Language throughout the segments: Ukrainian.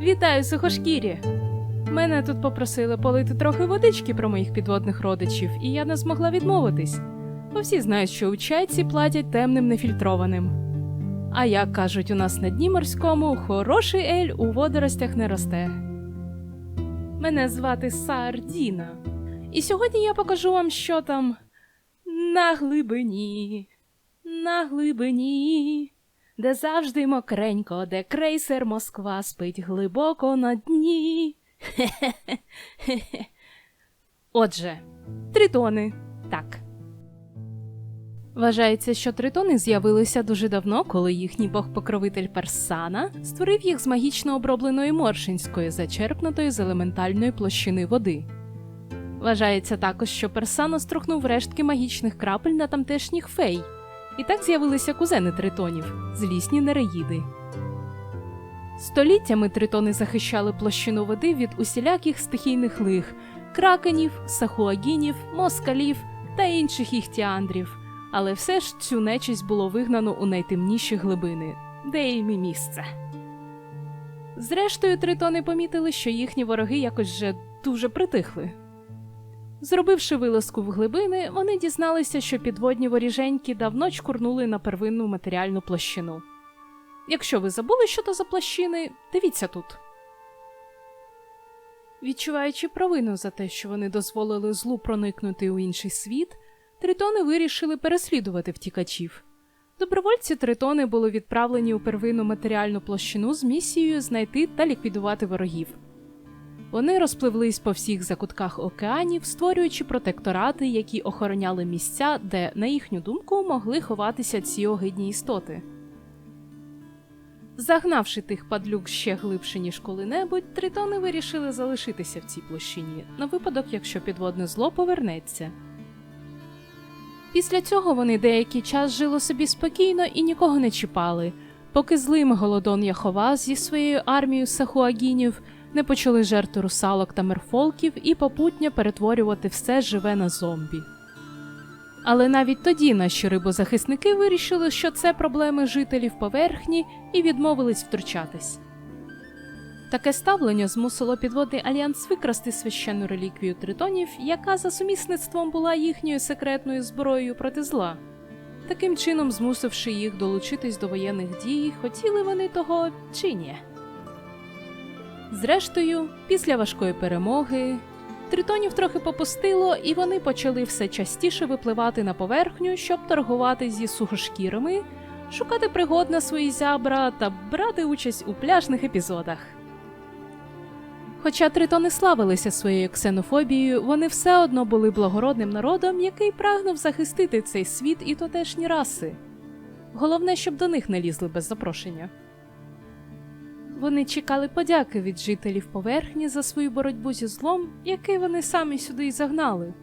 Вітаю, сухошкірі! Мене тут попросили полити трохи водички про моїх підводних родичів, і я не змогла відмовитись. Бо всі знають, що у чайці платять темним нефільтрованим. А як кажуть у нас на дні морському, хороший ель у водоростях не росте. Мене звати Сардіна. І сьогодні я покажу вам, що там на глибині, на глибині, де завжди мокренько, де крейсер Москва спить глибоко на дні. Хе-хе-хе. Отже, тритони. Так. Вважається, що тритони з'явилися дуже давно, коли їхній бог-покровитель Персана створив їх з магічно обробленої моршинської, зачерпнутої з елементальної площини води. Вважається також, що Персано струхнув рештки магічних крапель на тамтешніх фей, і так з'явилися кузени тритонів злісні нереїди. Століттями тритони захищали площину води від усіляких стихійних лих, кракенів, сахуагінів, москалів та інших іхтіандрів, але все ж цю нечисть було вигнано у найтемніші глибини, де їм і місце. Зрештою, тритони помітили, що їхні вороги якось вже дуже притихли. Зробивши вилазку в глибини, вони дізналися, що підводні воріженьки давно чкурнули на первинну матеріальну площину. Якщо ви забули, що то за площини, дивіться тут. Відчуваючи провину за те, що вони дозволили злу проникнути у інший світ, тритони вирішили переслідувати втікачів. Добровольці тритони були відправлені у первинну матеріальну площину з місією знайти та ліквідувати ворогів. Вони розпливлись по всіх закутках океанів, створюючи протекторати, які охороняли місця, де, на їхню думку, могли ховатися ці огидні істоти. Загнавши тих падлюк ще глибше, ніж коли-небудь, тритони вирішили залишитися в цій площині на випадок, якщо підводне зло повернеться. Після цього вони деякий час жили собі спокійно і нікого не чіпали, поки злим голодон Яхова зі своєю армією сахуагінів не почали жерти русалок та мерфолків і попутня перетворювати все живе на зомбі. Але навіть тоді наші рибозахисники вирішили, що це проблеми жителів поверхні і відмовились втручатись. Таке ставлення змусило підводний альянс викрасти священну реліквію тритонів, яка за сумісництвом була їхньою секретною зброєю проти зла. Таким чином, змусивши їх долучитись до воєнних дій, хотіли вони того чи ні. Зрештою, після важкої перемоги, тритонів трохи попустило, і вони почали все частіше випливати на поверхню, щоб торгувати зі сухошкірими, шукати пригод на свої зябра та брати участь у пляжних епізодах. Хоча тритони славилися своєю ксенофобією, вони все одно були благородним народом, який прагнув захистити цей світ і тотешні раси. Головне, щоб до них не лізли без запрошення. Вони чекали подяки від жителів поверхні за свою боротьбу зі злом, який вони самі сюди й загнали.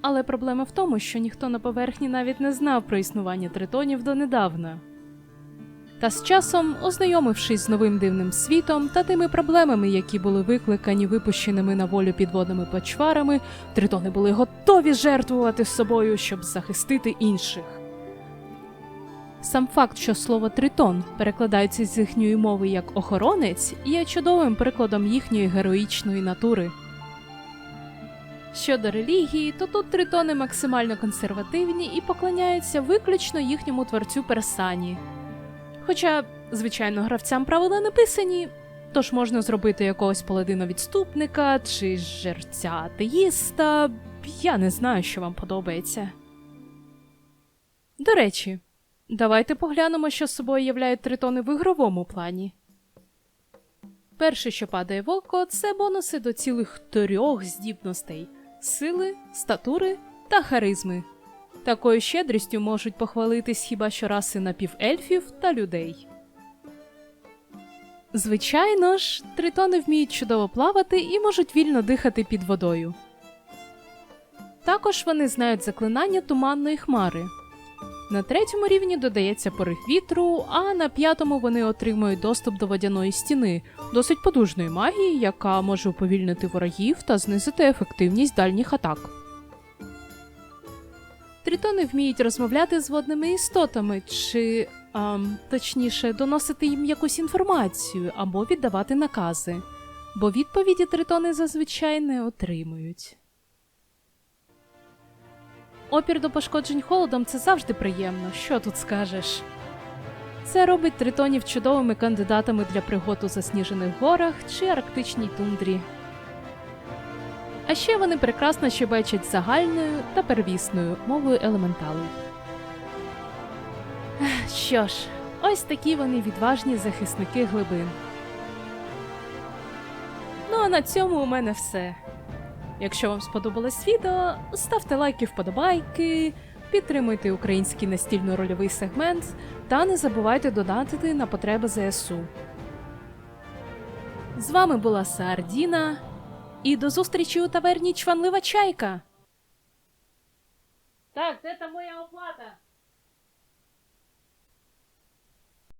Але проблема в тому, що ніхто на поверхні навіть не знав про існування тритонів донедавна. Та з часом, ознайомившись з новим дивним світом та тими проблемами, які були викликані випущеними на волю підводними почварами, тритони були готові жертвувати собою, щоб захистити інших. Сам факт, що слово тритон перекладається з їхньої мови як охоронець, є чудовим прикладом їхньої героїчної натури. Щодо релігії, то тут тритони максимально консервативні і поклоняються виключно їхньому творцю Персані. Хоча, звичайно, гравцям правила не писані, тож можна зробити якогось паладина-відступника чи жерця атеїста. Я не знаю, що вам подобається. До речі, давайте поглянемо, що собою являють тритони в ігровому плані. Перше, що падає в око, це бонуси до цілих трьох здібностей сили, статури та харизми. Такою щедрістю можуть похвалитись хіба що раси напівельфів та людей. Звичайно ж, тритони вміють чудово плавати і можуть вільно дихати під водою. Також вони знають заклинання туманної хмари. На третьому рівні додається порив вітру, а на п'ятому вони отримують доступ до водяної стіни, досить потужної магії, яка може уповільнити ворогів та знизити ефективність дальніх атак. Тритони вміють розмовляти з водними істотами, чи Ам, точніше, доносити їм якусь інформацію або віддавати накази, бо відповіді тритони зазвичай не отримують. Опір до пошкоджень холодом це завжди приємно, що тут скажеш. Це робить тритонів чудовими кандидатами для пригод у засніжених горах чи арктичній тундрі. А ще вони прекрасно щебечать загальною та первісною мовою елементалу. Що ж, ось такі вони відважні захисники глибин. Ну а на цьому у мене все. Якщо вам сподобалось відео, ставте лайки вподобайки, підтримуйте український настільно-рольовий сегмент та не забувайте донатити на потреби ЗСУ. З вами була Сардіна, і до зустрічі у таверні Чванлива Чайка. Так, де там моя оплата?